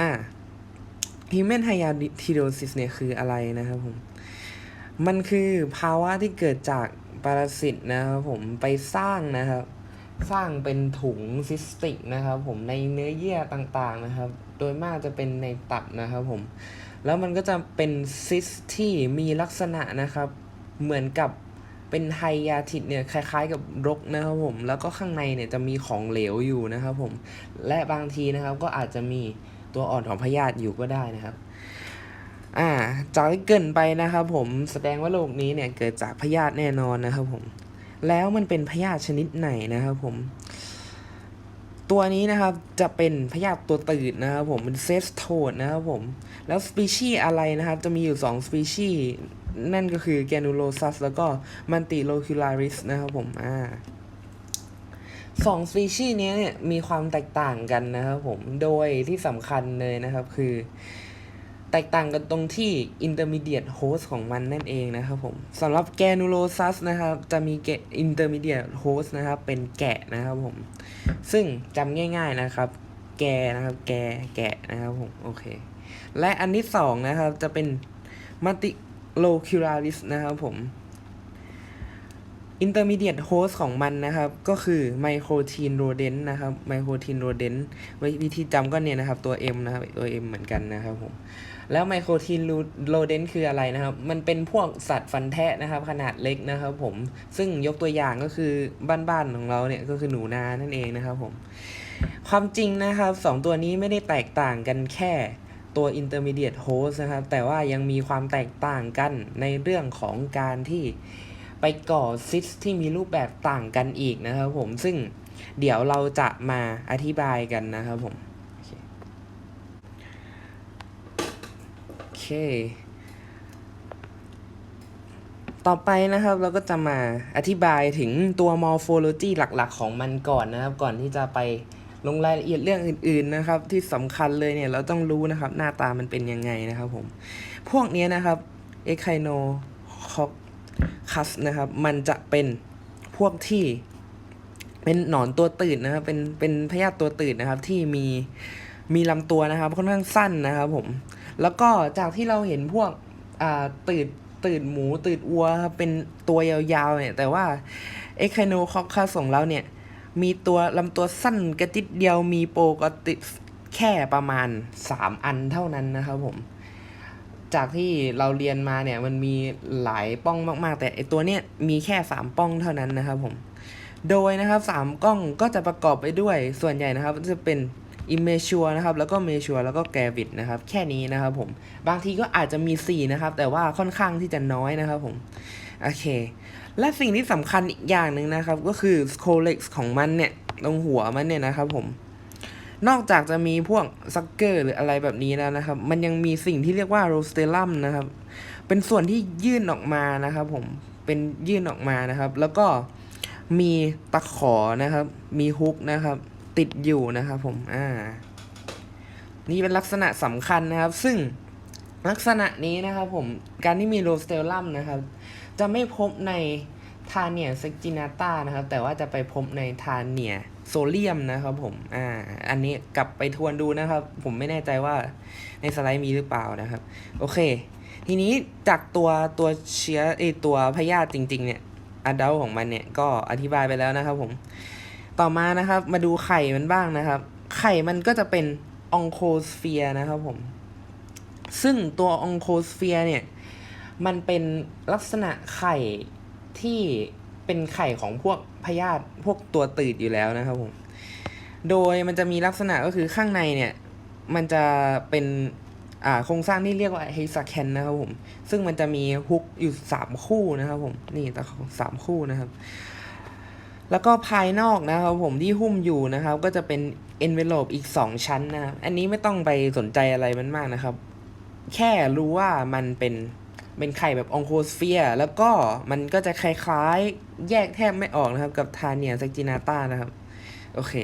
อ่า Human Hyatidosis เนี่ยคืออะไรนะครับผม มันคือภาวะที่เกิดจากปรสิตนะครับผมไปสร้างนะครับ สร้างเป็นถุงซิสติกนะครับ ผมในเนื้อเยื่อต่างๆนะครับ โดยมากจะเป็นในตับนะครับผม แล้วมันก็จะเป็นซิสที่มีลักษณะนะครับ เหมือนกับเป็นไฮยาทิดเนี่ยคล้ายๆกับรกนะครับผม แล้วก็ข้างในเนี่ยจะมีของเหลวอยู่นะครับผม และบางทีนะครับก็อาจจะมี ตัวอ่อนของพยาธิอยู่ก็ได้นะครับอ่าจากที่เกินไปนะครับผมแสดงว่าโรคนี้เนี่ยเกิดจากพยาธิแน่นอนนะครับผมแล้วมันเป็นพยาธิชนิดไหนนะครับผม ตัวนี้นะครับจะเป็นพยาธิตัวตืดนะครับผมเป็นเซสโทดนะครับผม แล้วสปีชีส์อะไรนะครับ จะมีอยู่2สปีชีส์นั่นก็คือแกนูโลซัสแล้วก็มันติโลคิลาริสนะครับผมอ่า สองสปีชีส์นี้เนี่ยมีความแตกต่างกันนะครับผม โดยที่สำคัญเลยนะครับคือ แตกต่างกันตรงที่ intermediate host ของมันนั่นเองนะครับผมสำหรับ granulosus นะครับ จะมี intermediate host นะครับ เป็นแกะนะครับผม ซึ่งจำง่าย ๆนะครับ แกนะครับแกแกะนะครับผม โอเค และอันที่สองนะครับจะเป็น multilocularis นะครับผม intermediate host ของมันนะครับ ก็คือ microtin rodent นะครับ microtin rodent วิธีจำก็เนี่ยนะครับ ตัว M นะครับ ตัว M เหมือนกันนะครับผม แล้วไมโครทีนโรเดนคืออะไรนะครับ มันเป็นพวกสัตว์ฟันแทะนะครับ ขนาดเล็กนะครับผม ซึ่งยกตัวอย่างก็คือบ้านๆของเราเนี่ย ก็คือหนูนานั่นเองนะครับผม ความจริงนะครับสองตัวนี้ไม่ได้แตกต่างกันแค่ตัว intermediate host นะครับ แต่ว่ายังมีความแตกต่างกันในเรื่องของการที่ ไปก่อซิสที่มีรูปแบบต่างกันอีกนะครับผมซึ่งเดี๋ยวเราจะมาอธิบายกันนะครับผมโอเคต่อไปนะครับเราก็จะมาอธิบายถึงตัว morphology หลักๆ ของมันก่อนนะครับ ก่อนที่จะไปลงรายละเอียดเรื่องอื่น ๆนะครับ ที่สำคัญเลยเนี่ยเราต้องรู้นะครับ หน้าตามันเป็นยังไงนะครับผม พวกนี้นะครับ e c h i n o c o c c u s นะครับ มันจะเป็นพวกที่เป็นหนอนตัวตื่นนะครับ เป็นเป็นพยาธิตัวตื่นนะครับ ที่มีมีลำตัวนะครับค่อนข้างสั้นนะครับผม แล้วก็จากที่เราเห็นพวกอ่าตืดตืดหมูตืดวัวครับเป็นตัวยาวๆเนี่ยแต่ว่าเอ็กไคโนคอคาของเราเนี่ยมีตัวลำตัวสั้นกระติดเดียวมีโปรกติแค่ประมาณ 3 อันเท่านั้นนะครับผม จากที่เราเรียนมาเนี่ยมันมีหลายป้องมากๆ แต่ไอตัวเนี้ยมีแค่ 3 ป้องเท่านั้นนะครับผม โดยนะครับ 3 กล้องก็จะประกอบไปด้วยส่วนใหญ่นะครับจะเป็นอิมเมชัวนะครับแล้วก็เมชัวแล้วก็แกวิดนะครับแค่นี้นะครับผม บางทีก็อาจจะมี 4 นะครับ แต่ว่าค่อนข้างที่จะน้อยนะครับผม โอเค และสิ่งที่สำคัญอีกอย่างหนึ่งนะครับ ก็คือโคเล็กซ์ของมันเนี่ยตรงหัวมันเนี่ยนะครับผม นอกจากจะมีพวกซักเกอร์หรืออะไรแบบนี้แล้วนะครับ มันยังมีสิ่งที่เรียกว่าโรสเตลัมนะครับ เป็นส่วนที่ยื่นออกมานะครับผม เป็นยื่นออกมานะครับ แล้วก็มีตะขอนะครับ มีฮุกนะครับ ติดอยู่นะครับผม อ่า นี่เป็นลักษณะสำคัญนะครับ ซึ่งลักษณะนี้นะครับผม การที่มีโรสเตลลัมนะครับ จะไม่พบใน ทาเนียเซกจินาตานะครับ แต่ว่าจะไปพบในทาเนียโซเลียมนะครับผม อ่า อันนี้กลับไปทวนดูนะครับ ผมไม่แน่ใจว่าในสไลด์มีหรือเปล่านะครับ โอเค ทีนี้จากตัวตัวเชื้อไอตัวพยาธิจริง ๆ เนี่ยอดัลของมันเนี่ยก็อธิบายไปแล้วนะครับผม ต่อมานะครับ มาดูไข่มันบ้างนะครับ ไข่มันก็จะเป็นองโคสเฟียนะครับผม ซึ่งตัวองโคสเฟียเนี่ย มันเป็นลักษณะไข่ ที่เป็นไข่ของพวกพยาธิพวกตัวตืดอยู่แล้วนะครับผม โดยมันจะมีลักษณะก็คือข้างในเนี่ย มันจะเป็นอ่าโครงสร้างที่เรียกว่าเฮซาแคนนะครับผม ซึ่งมันจะมีฮุกอยู่สามคู่นะครับผม นี่ตะสามคู่นะครับ แล้วก็ภายนอกนะครับผมที่หุ้มอยู่นะครับ ก็จะเป็น envelope อีก2ชั้นนะครับ อันนี้ไม่ต้องไปสนใจอะไรมันมากนะครับ แค่รู้ว่ามันเป็น เป็นไข่แบบองโคสเฟียร์แล้วก็มันก็จะคล้ายๆ แยกแทบไม่ออกนะครับ กับทาเนียเซกจินาตานะครับ โอเค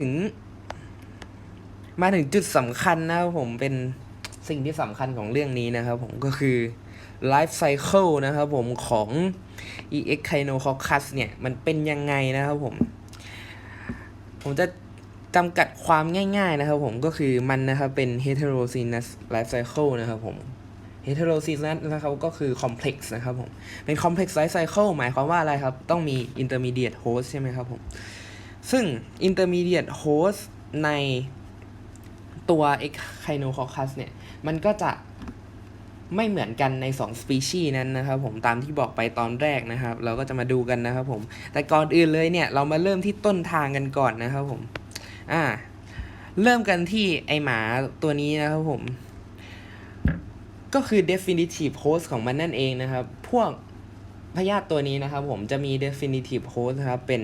ถึง มาถึงจุดสำคัญนะครับผมเป็นสิ่งที่สำคัญของเรื่องนี้นะครับผมก็คือ life cycle นะครับผมของ EX Chinococcus เนี่ย มันเป็นยังไงนะครับผม ผมจะ จำกัดความง่ายๆนะครับผมก็คือมันนะครับเป็น heterogeneous life cycle นะครับผม heterogeneous นะครับก็คือ complex นะครับผม เป็น complex life cycle หมายความว่าอะไรครับ ต้องมี intermediate host ใช่ไหมครับผม ซึ่ง intermediate host ในตัว echinococcus เนี่ย มันก็จะไม่เหมือนกันใน2 species นั้นนะครับผมตามที่บอกไปตอนแรกนะครับ เราก็จะมาดูกันนะครับผม แต่ก่อนอื่นเลยเนี่ย เรามาเริ่มที่ต้นทางกันก่อนนะครับผม อ่า เริ่มกันที่ไอหมาตัวนี้นะครับผม ก็คือ definitive host ของมันนั่นเองนะครับ พวกพยาธิตัวนี้นะครับผมจะมี definitive host นะครับ เป็น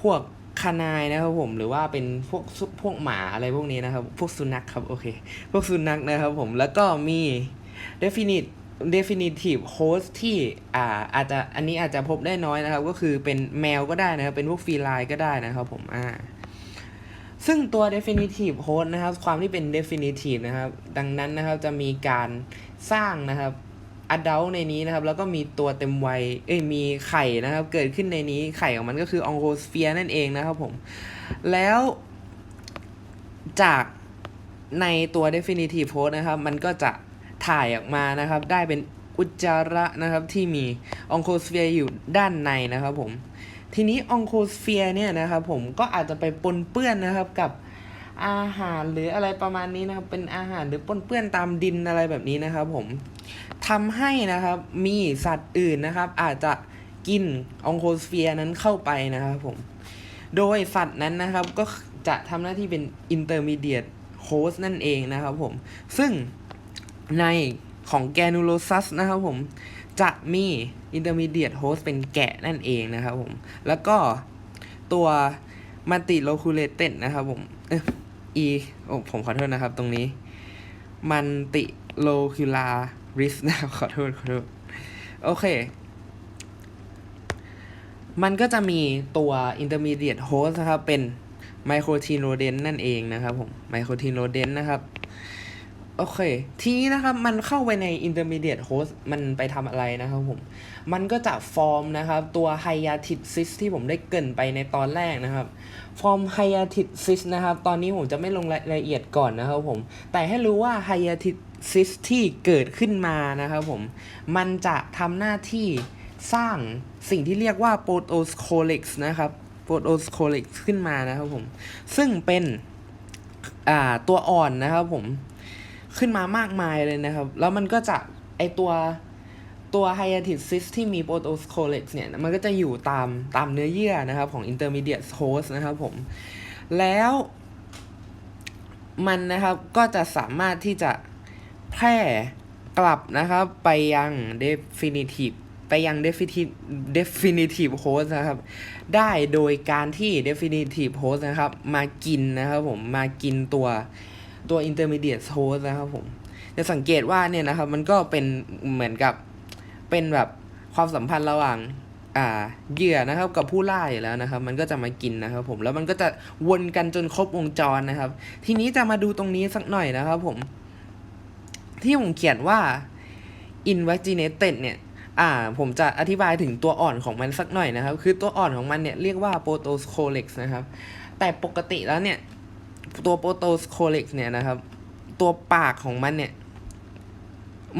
พวกคานายนะครับผมหรือว่าเป็นพวกพวกหมาอะไรพวกนี้นะครับ พวกสุนัขครับโอเค พวกสุนัขนะครับผมแล้วก็มี definite definitive host ที่อ่าอาจจะอันนี้อาจจะพบได้น้อยนะครับ ก็คือเป็นแมวก็ได้นะครับ เป็นพวกฟีไลน์ก็ได้นะครับผมอ่า ซึ่งตัว definitive host นะครับ ความที่เป็น definitive นะครับ ดังนั้นนะครับจะมีการสร้างนะครับ adult ในนี้นะครับ แล้วก็มีตัวเต็มวัย เอ้ย มีไข่นะครับ เกิดขึ้นในนี้ ไข่ของมันก็คือ oncosphere นั่นเองนะครับผม แล้วจากในตัว definitive host นะครับ มันก็จะถ่ายออกมานะครับ ได้เป็นอุจจาระนะครับที่มี oncosphere อยู่ด้านในนะครับผม ทีนี้องโคสเฟียร์เนี่ยนะครับผมก็อาจจะไปปนเปื้อนนะครับกับอาหารหรืออะไรประมาณนี้นะครับ เป็นอาหารหรือปนเปื้อนตามดินอะไรแบบนี้นะครับผมทำให้นะครับมีสัตว์อื่นนะครับ อาจจะกินองโคสเฟียร์นั้นเข้าไปนะครับผมโดยสัตว์นั้นนะครับก็จะทำหน้าที่เป็น intermediate host นั่นเองนะครับผมซึ่งในของแกนูโลซัสนะครับผมจะมี intermediate host เป็นแกะนั่นเองนะครับผม แล้วก็ตัว multiloculated นะครับผมเอยอีโอ้ผมขอโทษนะครับตรงนี้ multilocularis นะครับขอโทษขอโทษ โอเค มันก็จะมีตัว intermediate host นะครับ เป็น microtin rodent นั่นเองนะครับผม microtin rodent นะครับ โอเค ทีนี้นะครับ มันเข้าไปใน intermediate host มันไปทำอะไรนะครับผม มันก็จะฟอร์มนะครับ ตัว hyatit cyst ที่ผมได้เกินไปในตอนแรกนะครับ ฟอร์ม hyatit cyst นะครับ ตอนนี้ผมจะไม่ลงรายละเอียดก่อนนะครับผม แต่ให้รู้ว่า hyatit cyst ที่เกิดขึ้นมานะครับผม มันจะทำหน้าที่สร้างสิ่งที่เรียกว่า protoscolex นะครับ protoscolex ขึ้นมานะครับผม ซึ่งเป็นตัวอ่อนนะครับผม ขึ้นมามากมายเลยนะครับ แล้วมันก็จะไอตัวตัวไฮยาติซิสที่มีโปรโตสโคเล็กซ์เนี่ยมันก็จะอยู่ตามตามเนื้อเยื่อนะครับของ intermediate host นะครับผม แล้วมันนะครับก็จะสามารถที่จะแพร่กลับนะครับไปยัง definitive ไปยัง definitive definitive host นะครับ ได้โดยการที่ definitive host นะครับ มากินนะครับผมมากินตัว ตัว intermediate host นะครับผมจะสังเกตว่าเนี่ยนะครับมันก็เป็นเหมือนกับเป็นแบบความสัมพันธ์ระหว่างอ่าเหยื่อนะครับกับผู้ล่าอยู่แล้วนะครับ มันก็จะมากินนะครับ ผมแล้วมันก็จะวนกันจนครบวงจรนะครับ ทีนี้จะมาดูตรงนี้สักหน่อยนะครับ ผม ที่ผมเขียนว่า invaginated เนี่ยอ่าผมจะอธิบายถึงตัวอ่อนของมันสักหน่อยนะครับ คือตัวอ่อนของมันเนี่ยเรียกว่า protoscolex นะครับ แต่ปกติแล้วเนี่ย ตัว protoscolex เนี่ยนะครับ ตัวปากของมันเนี่ย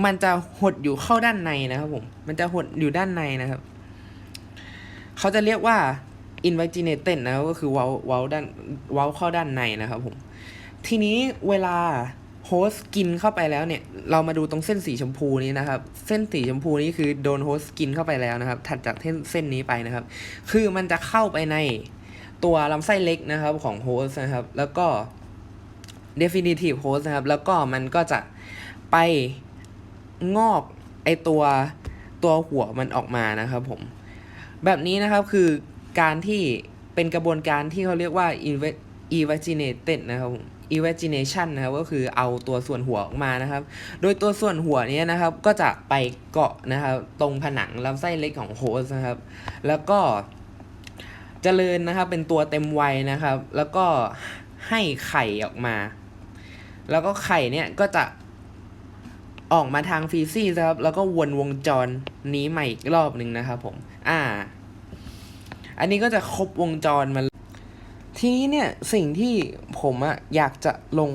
มันจะหดอยู่เข้าด้านในนะครับผม มันจะหดอยู่ด้านในนะครับ เขาจะเรียกว่า invaginated นะก็คือเว้าเว้าด้านเว้าเข้าด้านในนะครับผม ทีนี้เวลาโฮสกินเข้าไปแล้วเนี่ย เรามาดูตรงเส้นสีชมพูนี้นะครับ เส้นสีชมพูนี้คือโดนโฮสกินเข้าไปแล้วนะครับ ถัดจากเส้นเส้นนี้ไปนะครับ คือมันจะเข้าไปใน ตัวลำไส้เล็กนะครับของโฮสต์นะครับ แล้วก็ definitive host นะครับ แล้วก็มันก็จะไปงอกไอตัวตัวหัวมันออกมานะครับผม แบบนี้นะครับคือการที่เป็นกระบวนการที่เขาเรียกว่า inve- evaginated นะครับผม evagination นะครับก็คือเอาตัวส่วนหัวออกมานะครับ โดยตัวส่วนหัวนี้นะครับก็จะไปเกาะนะครับตรงผนังลำไส้เล็กของโฮสนะครับ แล้วก็ เจริญนะครับ เป็นตัวเต็มวัยนะครับ แล้วก็ให้ไข่ออกมา แล้วก็ไข่เนี่ยก็จะออกมาทางฟีซี่ครับ แล้วก็วนวงจรนี้ใหม่อีกรอบหนึ่งนะครับผม อ่า อันนี้ก็จะครบวงจรมาทีนี้เนี่ยสิ่งที่ผมอะอยากจะลง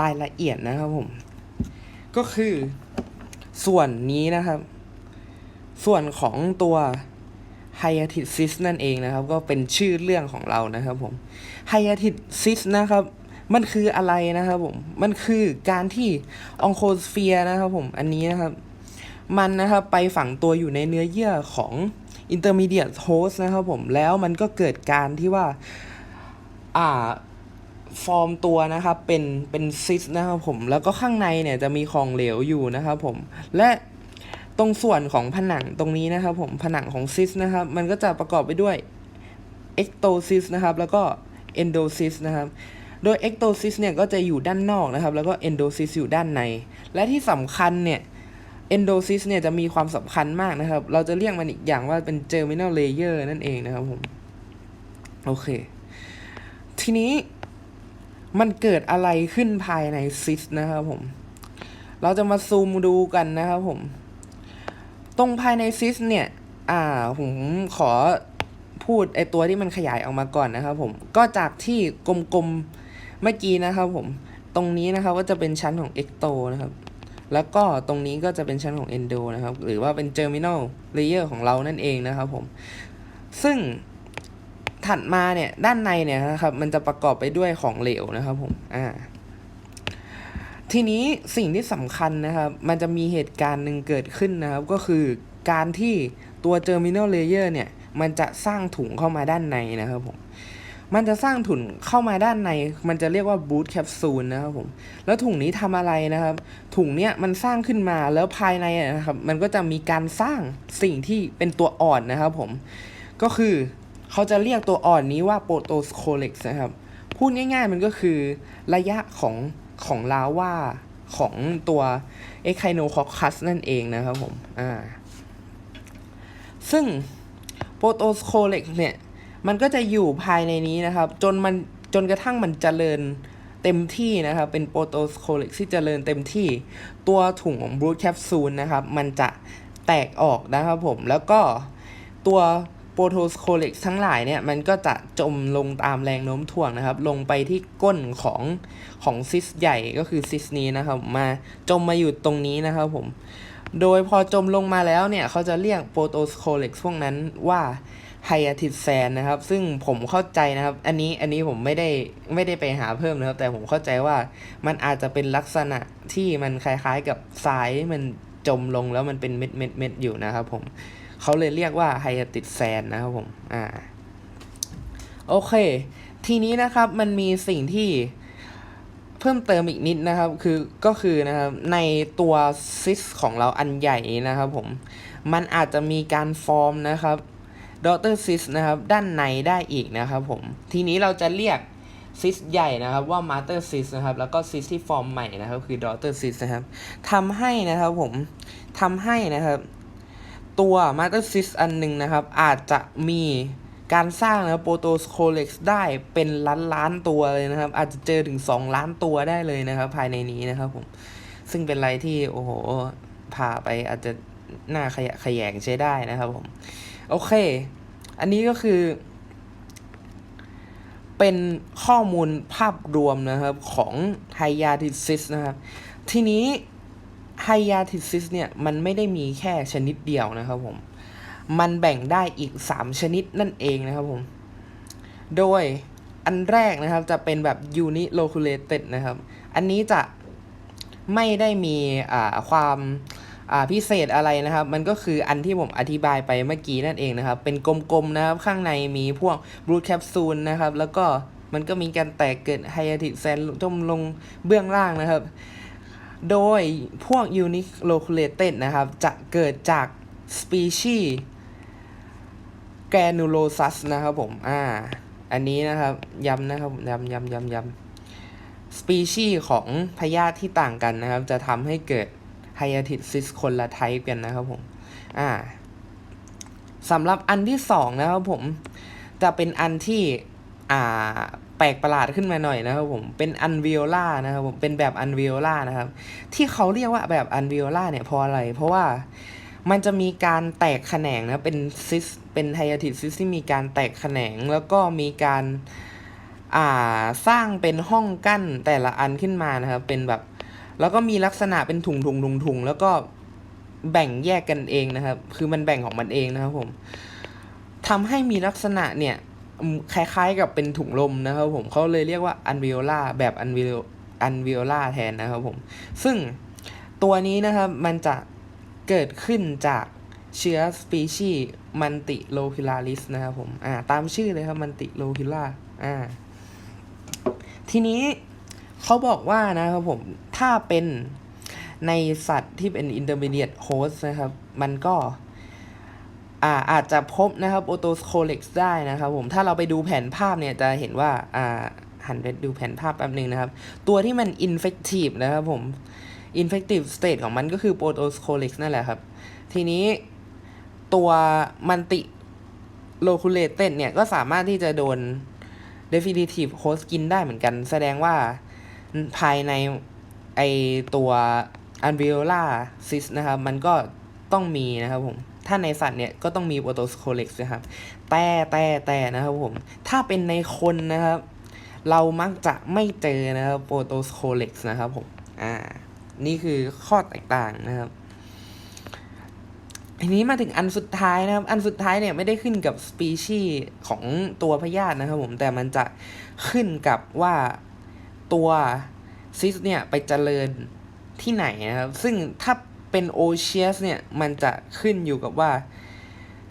รายละเอียดนะครับผม ก็คือส่วนนี้นะครับ ส่วนของตัว ไฮอาทิซิสนั่นเองนะครับ ก็เป็นชื่อเรื่องของเรานะครับผมไฮอาทิซิสนะครับมันคืออะไรนะครับผม มันคือการที่องโคสเฟียนะครับผม อันนี้นะครับ มันนะครับไปฝังตัวอยู่ในเนื้อเยื่อของ intermediate host นะครับผม แล้วมันก็เกิดการที่ว่า อ่า ฟอร์มตัวนะครับ เป็น เป็นซิสนะครับผม แล้วก็ข้างในเนี่ยจะมีของเหลวอยู่นะครับผม และ ตรงส่วนของผนังตรงนี้นะครับผมผนังของซิสนะครับ มันก็จะประกอบไปด้วยเอ็กโตซิสนะครับ แล้วก็เอนโดซิสนะครับ โดยเอ็กโตซิสเนี่ยก็จะอยู่ด้านนอกนะครับ แล้วก็เอนโดซิสอยู่ด้านใน และที่สำคัญเนี่ยเอนโดซิสเนี่ยจะมีความสำคัญมากนะครับ เราจะเรียกมันอีกอย่างว่าเป็นเจอร์มิน l ลเลเยอร์นั่นเองนะครับผม โอเค ทีนี้มันเกิดอะไรขึ้นภายในซิสนะครับผม เราจะมาซูมดูกันนะครับผม ตรงภายในซิสเนี่ย อ่า ผมขอพูดไอตัวที่มันขยายออกมาก่อนนะครับผม ก็จากที่กลมๆ เมื่อกี้นะครับผม ตรงนี้นะครับก็จะเป็นชั้นของเอ็กโตนะครับ แล้วก็ตรงนี้ก็จะเป็นชั้นของเอนโดนะครับ หรือว่าเป็นเจอร์มิน l ลเลเยอร์ของเรานั่นเองนะครับผม ซึ่งถัดมาเนี่ยด้านในเนี่ยนะครับ มันจะประกอบไปด้วยของเหลวนะครับผม อ่า ทีนี้สิ่งที่สำคัญนะครับ มันจะมีเหตุการณ์หนึ่งเกิดขึ้นนะครับ ก็คือการที่ตัว terminal layer เนี่ย มันจะสร้างถุงเข้ามาด้านในนะครับผม มันจะสร้างถุงเข้ามาด้านใน มันจะเรียกว่า boot capsule นะครับผม แล้วถุงนี้ทำอะไรนะครับ ถุงเนี้ยมันสร้างขึ้นมาแล้วภายในนะครับ มันก็จะมีการสร้างสิ่งที่เป็นตัวอ่อนนะครับผม ก็คือเขาจะเรียกตัวอ่อนนี้ว่าโปรโตสโคเล็กนะครับ พูดง่าย ๆ มันก็คือระยะของ ของลาวาของตัวเอไคโนคอคัสนั่นเองนะครับผม อ่า ซึ่งโปรโตสโคเล็กเนี่ย มันก็จะอยู่ภายในนี้นะครับ จนมันจนกระทั่งมันเจริญเต็มที่นะครับ เป็นโปรโตสโคเล็กที่เจริญเต็มที่ ตัวถุงของบรูทแคปซูลนะครับ มันจะแตกออกนะครับผม แล้วก็ตัว โปรโตสโคเล็กทั้งหลายเนี่ยมันก็จะจมลงตามแรงโน้มถ่วงนะครับ ลงไปที่ก้นของของซิสใหญ่ก็คือซิสนี้นะครับ มาจมมาอยู่ตรงนี้นะครับผม โดยพอจมลงมาแล้วเนี่ยเขาจะเรียกโปรโตสโคเล็กพวกนั้นว่าไฮอาทิตแซนนะครับ ซึ่งผมเข้าใจนะครับ อันนี้อันนี้ผมไม่ได้ไม่ได้ไปหาเพิ่มนะครับ แต่ผมเข้าใจว่ามันอาจจะเป็นลักษณะที่มันคล้ายๆกับทรายมันจมลงแล้วมันเป็นเม็ดเม็ดเม็ดอยู่นะครับผม เขาเลยเรียกว่าไฮอาติดแซนนะครับผมอ่าโอเค ทีนี้นะครับมันมีสิ่งที่เพิ่มเติมอีกนิดนะครับ คือก็คือนะครับในตัวซิสของเราอันใหญ่นะครับผม มันอาจจะมีการฟอร์มนะครับดอเตอร์ซิสนะครับด้านในได้อีกนะครับผม ทีนี้เราจะเรียกซิสใหญ่นะครับว่ามาสเตอร์ซิสนะครับ แล้วก็ซิสที่ฟอร์มใหม่นะครับ คือดอเตอร์ซิสนะครับทำให้นะครับผมทำให้นะครับ ตัวมาเตอร์ซิสอันหนึ่งนะครับ อาจจะมีการสร้างนะโปรโตสโคเล็กซ์ได้เป็นล้านล้านตัวเลยนะครับ อาจจะเจอถึง 2 ล้านตัวได้เลยนะครับ ภายในนี้นะครับผม ซึ่งเป็นอะไรที่โอ้โหพาไปอาจจะน่าขยะขยงใช้ได้นะครับผม โอเค อันนี้ก็คือ เป็นข้อมูลภาพรวมนะครับของไฮยาทิซิสนะครับ ทีนี้ ไฮยาทิซิสเนี่ยมันไม่ได้มีแค่ชนิดเดียวนะครับผม มันแบ่งได้อีก 3 ชนิดนั่นเองนะครับผม โดยอันแรกนะครับจะเป็นแบบ uniloculated นะครับ อันนี้จะไม่ได้มีอ่าความอ่าพิเศษอะไรนะครับ มันก็คืออันที่ผมอธิบายไปเมื่อกี้นั่นเองนะครับ เป็นกลมๆนะครับ ข้างในมีพวกบรูแคปซูลนะครับ แล้วก็มันก็มีการแตกเกิดไฮยาติแซนจมลงเบื้องล่างนะครับ โดยพวก uniloculated นะครับ จะเกิดจาก species granulosus นะครับผม อ่า อันนี้นะครับ ย้ำนะครับย้ำย้ำย้ำย้ำ species ของพยาธิที่ต่างกันนะครับ จะทำให้เกิดไฮ a ติซิสคนละไทป์กันนะครับผม อ่าสำหรับอันที่สองนะครับผม จะเป็นอันที่ อ่า ปลกประหลาดขึ้นมาหน่อยนะครับผมเป็นอันวิโอลานะครับผมเป็นแบบอันวิโอลานะครับ ที่เขาเรียกว่าแบบอันวิโอลาเนี่ยเพราะอะไร เพราะว่ามันจะมีการแตกแขนงนะเป็นซิสเป็นไฮ a ติซิสที่มีการแตกแขนงแล้วก็มีการอ่าสร้างเป็นห้องกั้นแต่ละอันขึ้นมานะครับเป็นแบบ แล้วก็มีลักษณะเป็นถุงถุงถุงถุงแล้วก็แบ่งแยกกันเองนะครับ คือมันแบ่งของมันเองนะครับผมทำให้มีลักษณะเนี่ย คล้ายๆกับเป็นถุงลมนะครับผมเขาเลยเรียกว่าอันวิโอลาแบบอันวิโออันวิโอลาแทนนะครับผม ซึ่งตัวนี้นะครับมันจะเกิดขึ้นจากเชื้อสปีชีมันติโลคิลาริสนะครับผมอ่าตามชื่อเลยครับมันติโลคิลาอ่าทีนี้เขาบอกว่านะครับผมถ้าเป็นในสัตว์ที่เป็น intermediate host นะครับ มันก็ อาอาจจะพบนะครับโอโตสโคเล็กซ์ได้นะครับผมถ้าเราไปดูแผนภาพเนี่ยจะเห็นว่าอ่าหันไปดูแผนภาพแป๊บหนึ่งนะครับ ตัวที่มัน infective นะครับผม infective state ของมันก็คือโปรโตสโคเล็กซ์นั่นแหละครับ ทีนี้ตัวมันติโลคูเลเต็ดเนี่ยก็สามารถที่จะโดน definitive host กินได้เหมือนกัน แสดงว่าภายในไอตัว alveolar cyst นะครับ มันก็ต้องมีนะครับผม ถ้าในสัตว์เนี่ยก็ต้องมี otoscolex นะครับ แต่แต่แต่นะครับผม ถ้าเป็นในคนนะครับ เรามักจะไม่เจอนะครับ otoscolex นะครับผม อ่า นี่คือข้อแตกต่างนะครับทีนี้มาถึงอันสุดท้ายนะครับ อันสุดท้ายเนี่ยไม่ได้ขึ้นกับสปีชีส์ของตัวพยาธินะครับผม แต่มันจะขึ้นกับว่าตัวซิสเนี่ยไปเจริญที่ไหนนะครับ ซึ่งถ้า เป็นโอเชียสเนี่ย มันจะขึ้นอยู่กับว่า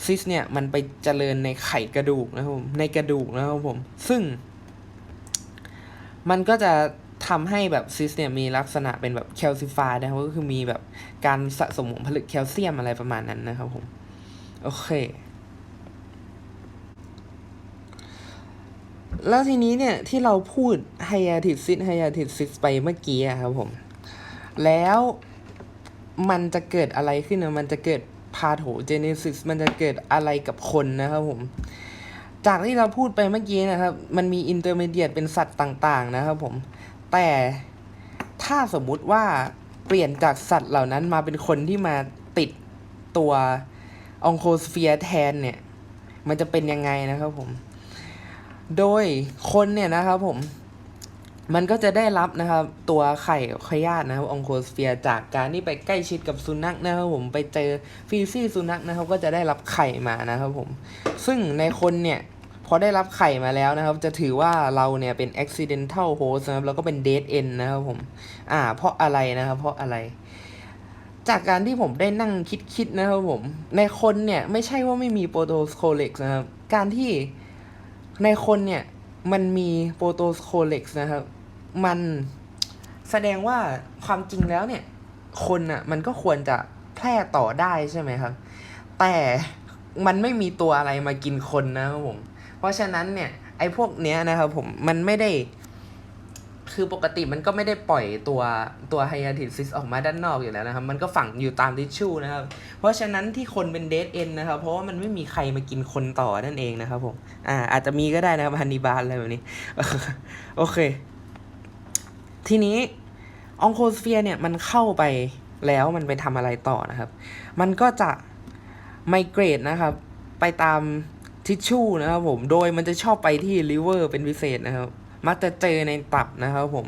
ซิสเนี่ยมันไปเจริญในไข่กระดูกนะครับผมในกระดูกนะครับผม ซึ่ง มันก็จะทำให้แบบซิสเนี่ยมีลักษณะเป็นแบบแคลซิฟายนะครับก็คือมีแบบการสะสมของผลึกแคลเซียมอะไรประมาณนั้นนะครับผม โอเค แล้วทีนี้เนี่ยที่เราพูดไฮยาติดซิสไฮยาติดซิสไปเมื่อกี้อะครับผม แล้ว มันจะเกิดอะไรขึ้นนะมันจะเกิดพาโธเจเนซิสมันจะเกิดอะไรกับคนนะครับผม จากที่เราพูดไปเมื่อกี้นะครับ มันมีอินเตอร์เมเดียตเป็นสัตว์ต่างๆ นะครับผม แต่ถ้าสมมุติว่าเปลี่ยนจากสัตว์เหล่านั้นมาเป็นคนที่มาติดตัวองโคสเฟียแทนเนี่ย มันจะเป็นยังไงนะครับผม โดยคนเนี่ยนะครับผม มันก็จะได้รับนะครับตัวไข่ขยาตนะครับองโคสเฟียจากการที่ไปใกล้ชิดกับสุนัขนะครับผมไปเจอฟีซี่สุนัขนะครับ ก็จะได้รับไข่มานะครับผมซึ่งในคนเนี่ยพอได้รับไข่มาแล้วนะครับ จะถือว่าเราเนี่ยเป็น accidental host นะครับแล้วก็เป็น dead end นะครับผมอ่าเพราะอะไรนะครับ เพราะอะไร จากการที่ผมได้นั่งคิดๆนะครับผม ในคนเนี่ยไม่ใช่ว่าไม่มีโปรโตสโคเล็กนะครับ การที่ในคนเนี่ย มันมีโปรโตโคเล็กนะครับ มันแสดงว่าความจริงแล้วเนี่ย คนอะ มันก็ควรจะแพร่ต่อได้ใช่ไหมครับ แต่มันไม่มีตัวอะไรมากินคนนะครับผม เพราะฉะนั้นเนี่ย ไอ้พวกเนี้ยนะครับผมมันไม่ได้ คือปกติมันก็ไม่ได้ปล่อยตัวตัวไฮยาติซิสออกมาด้านนอกอยู่แล้วนะครับ มันก็ฝังอยู่ตามทิชชู่นะครับ เพราะฉะนั้นที่คนเป็นเด d เอนนะครับ เพราะว่ามันไม่มีใครมากินคนต่อนั่นเองนะครับผม อ่า อาจจะมีก็ได้นะครับฮันนีบาลอะไรแบบนี้ โอเค ทีนี้องโคสเฟียเนี่ยมันเข้าไปแล้วมันไปทำอะไรต่อนะครับ มันก็จะไมเกรดนะครับ ไปตามทิชชู่นะครับผม โดยมันจะชอบไปที่ลิเวอร์เป็นพิเศษนะครับ มักจะเจอในตับนะครับผม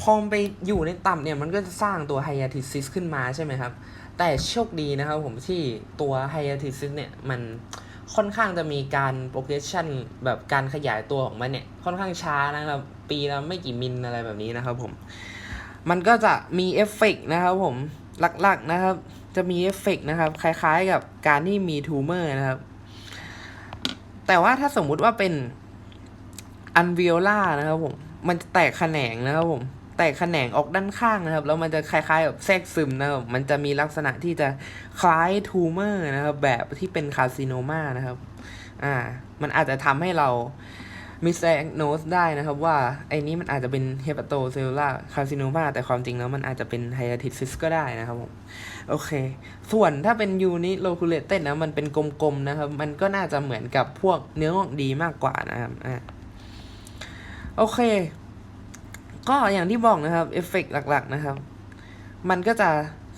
พอไปอยู่ในตับเนี่ยมันก็จะสร้างตัวไฮยาติซิสขึ้นมาใช่ไหมครับ แต่โชคดีนะครับผมที่ตัวไฮยาติซิสเนี่ยมันค่อนข้างจะมีการ progression แบบการขยายตัวของมันเนี่ย ค่อนข้างช้านะครับ ปีละไม่กี่มิลอะไรแบบนี้นะครับผม มันก็จะมีเอฟเฟกต์นะครับผมหลักๆนะครับ จะมีเอฟเฟกต์นะครับ คล้ายๆกับการที่มีทูเมอร์นะครับ แต่ว่าถ้าสมมุติว่าเป็น อันวิโอลานะครับผม มันจะแตกแขนงนะครับผม แตกแขนงออกด้านข้างนะครับ แล้วมันจะคล้ายๆแบบแทรกซึมนะครับมันจะมีลักษณะที่จะคล้ายทูเมอร์นะครับ แบบที่เป็นคาซิโนมานะครับ อ่า มันอาจจะทำให้เรามิสแ a กโนสได้นะครับว่าไอ้นี้มันอาจจะเป็นเฮปาโตเซลลูลาคาซิโนมาแต่ความจริงแล้วมันอาจจะเป็นไฮยาติซิสก็ได้นะครับผม โอเค ส่วนถ้าเป็นยูนิโลคูเลเต็ดนะ มันเป็นกลมๆนะครับ มันก็น่าจะเหมือนกับพวกเนื้องอกดีมากกว่านะครับอ่า โอเค ก็อย่างที่บอกนะครับเอฟเฟกหลัก ๆ นะครับ มันก็จะ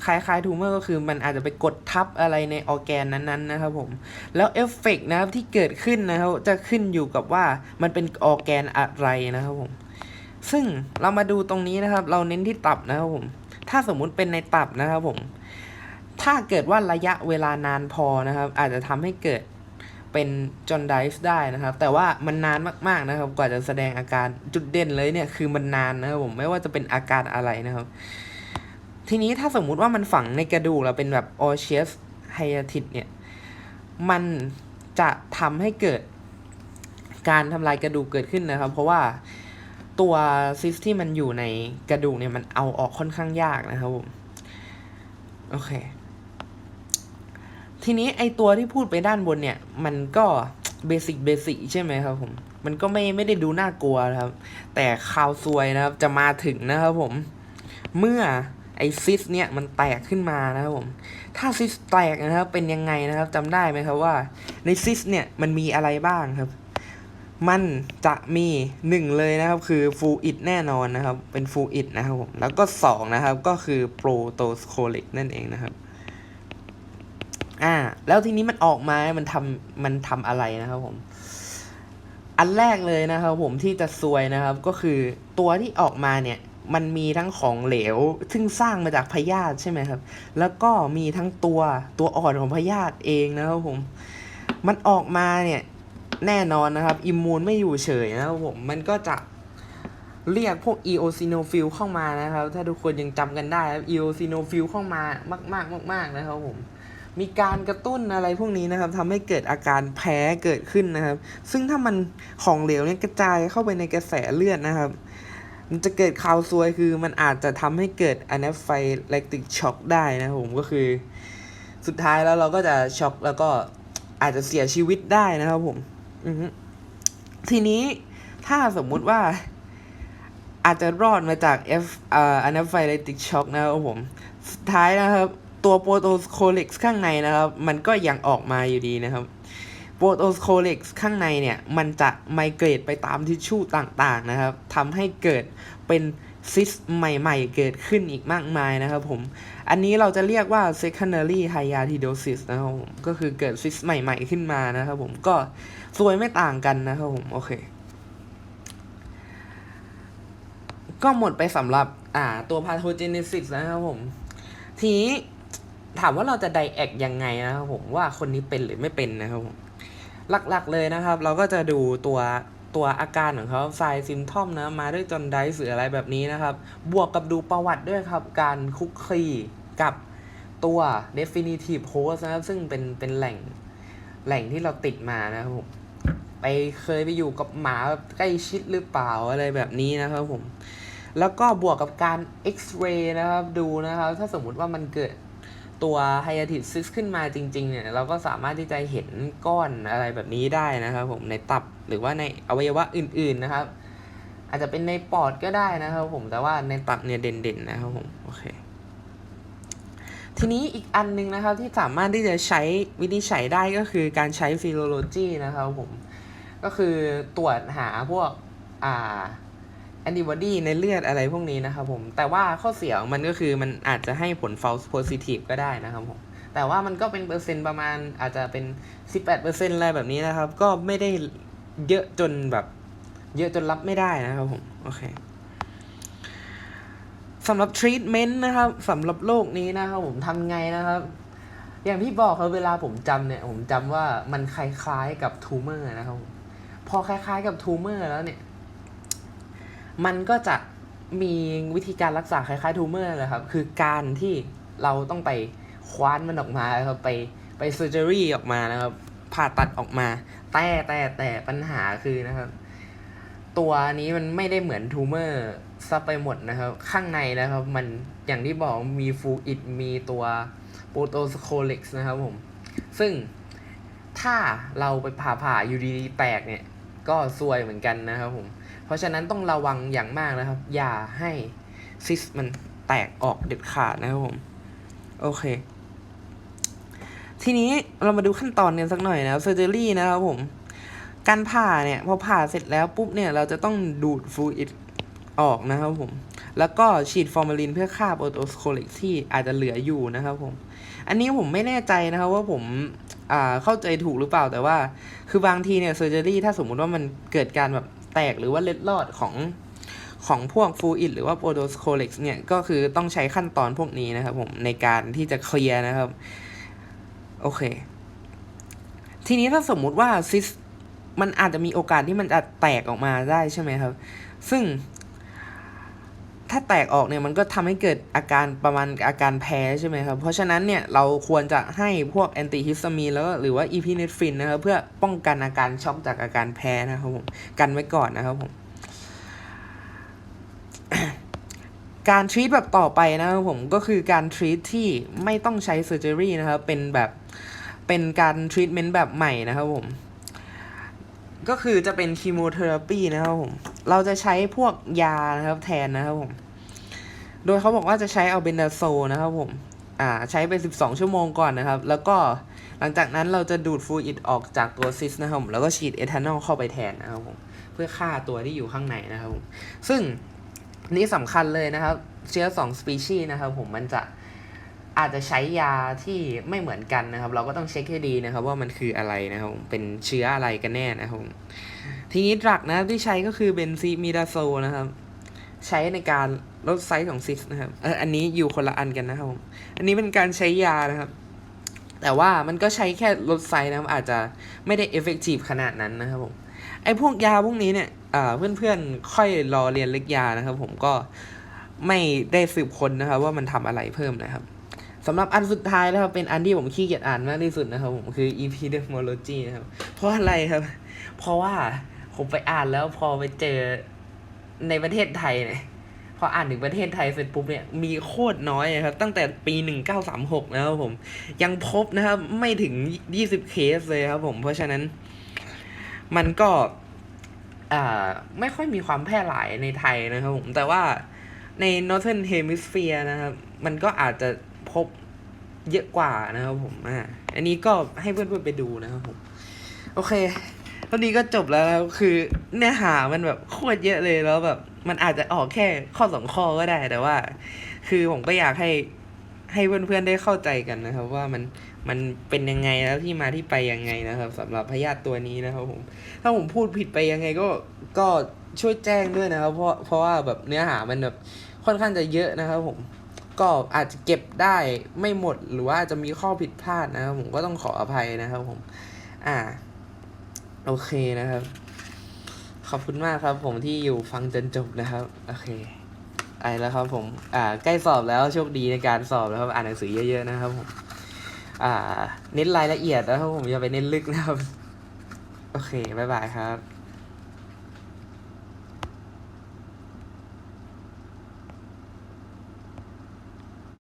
คล้ายๆทูเมอร์ก็คือมันอาจจะไปกดทับอะไรในออแกนนั้นๆนะครับผม แล้วเอฟเฟกต์นะครับที่เกิดขึ้นนะครับจะขึ้นอยู่กับว่ามันเป็นออแกนอะไรนะครับผม ซึ่งเรามาดูตรงนี้นะครับ เราเน้นที่ตับนะครับผม ถ้าสมมุติเป็นในตับนะครับผม ถ้าเกิดว่าระยะเวลานานพอนะครับ อาจจะทำให้เกิด เป็นจอนไดส์ได้นะครับ แต่ว่ามันนานมากๆนะครับ กว่าจะแสดงอาการจุดเด่นเลยเนี่ยคือมันนานนะครับผมไม่ว่าจะเป็นอาการอะไรนะครับ ทีนี้ถ้าสมมุติว่ามันฝังในกระดูกเราเป็นแบบออเชียสไฮยาติดเนี่ย มันจะทำให้เกิดการทำลายกระดูกเกิดขึ้นนะครับ เพราะว่าตัวซิสที่มันอยู่ในกระดูกเนี่ยมันเอาออกค่อนข้างยากนะครับผม โอเค ทีนี้ไอตัวที่พูดไปด้านบนเนี่ย มันก็เบสิกเบสิกใช่ไหมครับผม มันก็ไม่ไม่ได้ดูน่ากลัวครับ แต่ข่าวซวยนะครับ จะมาถึงนะครับผม เมื่อไอซิสเนี่ยมันแตกขึ้นมานะครับผม ถ้าซิสแตกนะครับ เป็นยังไงนะครับจำได้ไหมครับว่า ในซิสเนี่ยมันมีอะไรบ้างครับ มันจะมีหนึ่งเลยนะครับ คือฟูอิดแน่นอนนะครับ เป็นฟูอิดนะครับผม แล้วก็สองนะครับ ก็คือโปรโตสโคลิกนั่นเองนะครับ อ่า แล้วทีนี้มันออกมา มันทำมันทำอะไรนะครับผม อันแรกเลยนะครับผมที่จะซวยนะครับ ก็คือตัวที่ออกมาเนี่ย มันมีทั้งของเหลว ซึ่งสร้างมาจากพยาธิใช่ไหมครับ แล้วก็มีทั้งตัวตัวอ่อนของพยาธิเองนะครับผม มันออกมาเนี่ย แน่นอนนะครับ อิมมูนไม่อยู่เฉยนะครับผม มันก็จะเรียกพวก e o s i n o p h i l เข้ามานะครับ ถ้าทุกคนยังจำกันได้ e o s i n o p h i l เข้ามามากๆมากๆนะครับผม มีการกระตุ้นอะไรพวกนี้นะครับทำให้เกิดอาการแพ้เกิดขึ้นนะครับ ซึ่งถ้ามันของเหลวเนี่ยกระจายเข้าไปในกระแสเลือดนะครับ มันจะเกิดข่าวซวยคือมันอาจจะทำให้เกิด anaphylactic shock ได้นะครับผมก็คือ สุดท้ายแล้วเราก็จะช็อกแล้วก็อาจจะเสียชีวิตได้นะครับผมทีนี้ถ้าสมมุติว่าอาจจะรอดมาจาก F อ่า anaphylactic shock นะครับผม สุดท้ายนะครับ ตัวโปรโตสโคลิกข้างในนะครับ มันก็ยังออกมาอยู่ดีนะครับโปรโตสโคลิกข้างในเนี่ย มันจะไมเกรดไปตามทิชชู่ต่างๆนะครับทำให้เกิดเป็นซิสใหม่ๆ เกิดขึ้นอีกมากมายนะครับผม อันนี้เราจะเรียกว่า secondary hyatidosis นะครับผม ก็คือเกิดซิสใหม่ๆ ขึ้นมานะครับผม ก็สวยไม่ต่างกันนะครับผม โอเค ก็หมดไปสำหรับอ่าตัว pathogenesis นะครับผม ทีนี้ ถามว่าเราจะไดแอกยังไงนะครับผมว่าคนนี้เป็นหรือไม่เป็นนะครับผมหลักๆเลยนะครับ เราก็จะดูตัวตัวอาการของเขาไซซิมทอมนะมาด้วยจนไดหรืออะไรแบบนี้นะครับ บวกกับดูประวัติด้วยครับ การคุกคีกับตัว definitive host นะครับ ซึ่งเป็นเป็นแหล่งแหล่งที่เราติดมานะครับผมไปเคยไปอยู่กับหมาแบบใกล้ชิดหรือเปล่าอะไรแบบนี้นะครับผมแล้วก็บวกกับการเอ็กซเรย์นะครับดูนะครับ ถ้าสมมุติว่ามันเกิด ตัวไฮยาติซิสขึ้นมาจริงๆเนี่ยเราก็สามารถที่จะเห็นก้อนอะไรแบบนี้ได้นะครับผมในตับหรือว่าในอวัยวะอื่นๆนะครับ อาจจะเป็นในปอดก็ได้นะครับผมแต่ว่าในตับเนี่ยเด่นๆนะครับผมโอเคทีนี้อีกอันหนึงนะครับที่สามารถที่จะใช้วินิจฉัยได้ก็คือการใช้ฟิโลโลจีนะครับผมก็คือตรวจหาพวกอ่า แอนติบอดีในเลือดอะไรพวกนี้นะครับผม แต่ว่าข้อเสียของมันก็คือมันอาจจะให้ผล false positive ก็ได้นะครับผม แต่ว่ามันก็เป็นเปอร์เซ็นต์ประมาณอาจจะเป็น 18%อะไรแบบนี้นะครับ ก็ไม่ได้เยอะจนแบบ เยอะจนรับไม่ได้นะครับผม โอเคสำหรับ treatment นะครับสำหรับโรคนี้นะครับผมทำไงนะครับ อย่างที่บอกครับเวลาผมจำเนี่ย ผมจำว่ามันคล้ายๆกับทูเมอร์นะครับผมพอคล้ายๆกับทูเมอร์แล้วเนี่ย มันก็จะมีวิธีการรักษาคล้ายๆทูเมอร์เลยครับ คือการที่เราต้องไปคว้านมันออกมาครับไปไปเซอร์เจอรี่ออกมานะครับ ผ่าตัดออกมา แต่แต่แต่ปัญหาคือนะครับ ตัวนี้มันไม่ได้เหมือนทูเมอร์ซะไปหมดนะครับ ข้างในนะครับ มันอย่างที่บอกมีฟูอิดมีตัวโปรโตสโคลิกส์นะครับผม ซึ่งถ้าเราไปผ่าผ่าอยู่ดีๆแตกเนี่ย ก็ซวยเหมือนกันนะครับผม เพราะฉะนั้นต้องระวังอย่างมากนะครับ อย่าให้ซิสมันแตกออกเด็ดขาดนะครับผม โอเค ทีนี้เรามาดูขั้นตอนกันสักหน่อยนะเซอร์เจอรี่นะครับผม การผ่าเนี่ย พอผ่าเสร็จแล้วปุ๊บเนี่ย เราจะต้องดูดฟลูอิดออกนะครับผม แล้วก็ฉีดฟอร์มาลินเพื่อฆ่าโปรโตสโคลิกที่อาจจะเหลืออยู่นะครับผม อันนี้ผมไม่แน่ใจนะครับว่าผมเข้าใจถูกหรือเปล่าแต่ว่า คือบางทีเนี่ยเซอร์เจอรี่ถ้าสมมุติว่ามันเกิดการแบบ แตกหรือว่าเล็ดลอดของของพวกฟูอิดหรือว่าโปรโตสโคลิกเนี่ย ก็คือต้องใช้ขั้นตอนพวกนี้นะครับผมในการที่จะเคลียร์นะครับ โอเค ทีนี้ถ้าสมมุติว่าซิสมันอาจจะมีโอกาสที่มันจะแตกออกมาได้ใช่ไหมครับ ซึ่ง ถ้าแตกออกเนี่ยมันก็ทำให้เกิดอาการประมาณอาการแพ้ใช่ไหมครับ เพราะฉะนั้นเนี่ยเราควรจะให้พวกแอนติฮิสตามีนแล้วก็หรือว่าอีพีเนฟรินนะครับเพื่อป้องกันอาการช็อกจากอาการแพ้นะครับผมกันไว้ก่อนนะครับผมการทรีตแบบต่อไปนะครับผมก็คือการทรีตที่ไม่ต้องใช้เซอร์เจอรี่นะครับเป็นแบบเป็นการทรีทเมนต์แบบใหม่นะครับผมก็คือจะเป็นคีโมเทอราปีนะครับผม เราจะใช้พวกยานะครับแทนนะครับผม โดยเขาบอกว่าจะใช้เอาเบนดาโซนะครับผม อ่า ใช้ไป 12 ชั่วโมงก่อนนะครับ แล้วก็หลังจากนั้นเราจะดูดฟลูอิดออกจากตัวซิสนะครับผมแล้วก็ฉีดเอทานอลเข้าไปแทนนะครับผม เพื่อฆ่าตัวที่อยู่ข้างในนะครับผม ซึ่งนี่สำคัญเลยนะครับเชื้อสองสปีชีส์นะครับผมมันจะอาจจะใช้ยาที่ไม่เหมือนกันนะครับ เราก็ต้องเช็คให้ดีนะครับ ว่ามันคืออะไรนะครับเป็นเชื้ออะไรกันแน่นะครับผม ทีนี้ดรักนะที่ใช้ก็คือเบนซีมิดาโซนะครับ ใช้ในการลดไซส์ของซิสนะครับเอออันนี้อยู่คนละอันกันนะครับผมอันนี้เป็นการใช้ยานะครับ แต่ว่ามันก็ใช้แค่ลดไซส์นะครับอาจจะไม่ได้เอฟเฟกตีฟขนาดนั้นนะครับผมไอ้พวกยาพวกนี้เนี่ยอ่าเพื่อนๆค่อยรอเรียนเล็กยานะครับ ผมก็ไม่ได้สืบคนนะครับ ว่ามันทำอะไรเพิ่มนะครับสำหรับอันสุดท้ายนะครับ เป็นอันที่ผมขี้เกียจอ่านมากที่สุดนะครับ ผมคือ epidemiology นะครับ เพราะอะไรครับ เพราะว่า ผมไปอ่านแล้วพอไปเจอในประเทศไทยเนี่ยพออ่านถึงประเทศไทยเสร็จปุ๊บเนี่ยมีโคตรน้อยนะครับ ตั้งแต่ปีหนึ่งเก้าสามหกนะครับผม ยังพบนะครับ ไม่ถึงยี่สิบเคสเลยครับผม เพราะฉะนั้น มันก็อไม่ค่อยมีความแพร่หลายในไทยนะครับผม แต่ว่าใน Northern Hemisphere นะครับ มันก็อาจจะพบเยอะกว่านะครับผมอ่าอันนี้ก็ให้เพื่อนๆไปดูนะครับผม โอเค เท่านี้ก็จบแล้วนะคือเนื้อหามันแบบโคตรเยอะเลยแล้วแบบ มันอาจจะออกแค่ข้อสองข้อก็ได้แต่ว่า คือผมก็อยากให้ให้เพื่อนๆได้เข้าใจกันนะครับ ว่ามันมันเป็นยังไงแล้วที่มาที่ไปยังไงนะครับสำหรับพยาธิตัวนี้นะครับผมถ้าผมพูดผิดไปยังไงก็ก็ช่วยแจ้งด้วยนะครับ เพราะเพราะว่าแบบเนื้อหามันแบบค่อนข้างจะเยอะนะครับ ผมก็อาจจะเก็บได้ไม่หมดหรือว่าจะมีข้อผิดพลาดนะครับ ผมก็ต้องขออภัยนะครับ ผม อ่า โอเคนะครับ ขอบคุณมากครับผมที่อยู่ฟังจนจบนะครับ โอเคไอแล้วครับผม อ่า ใกล้สอบแล้วโชคดีในการสอบแล้วครับ อ่านหนังสือเยอะๆนะครับผม อ่า เน้นรายละเอียดนะครับผมอย่าไปเน้นลึกนะครับ โอเค บ๊ายบายครับ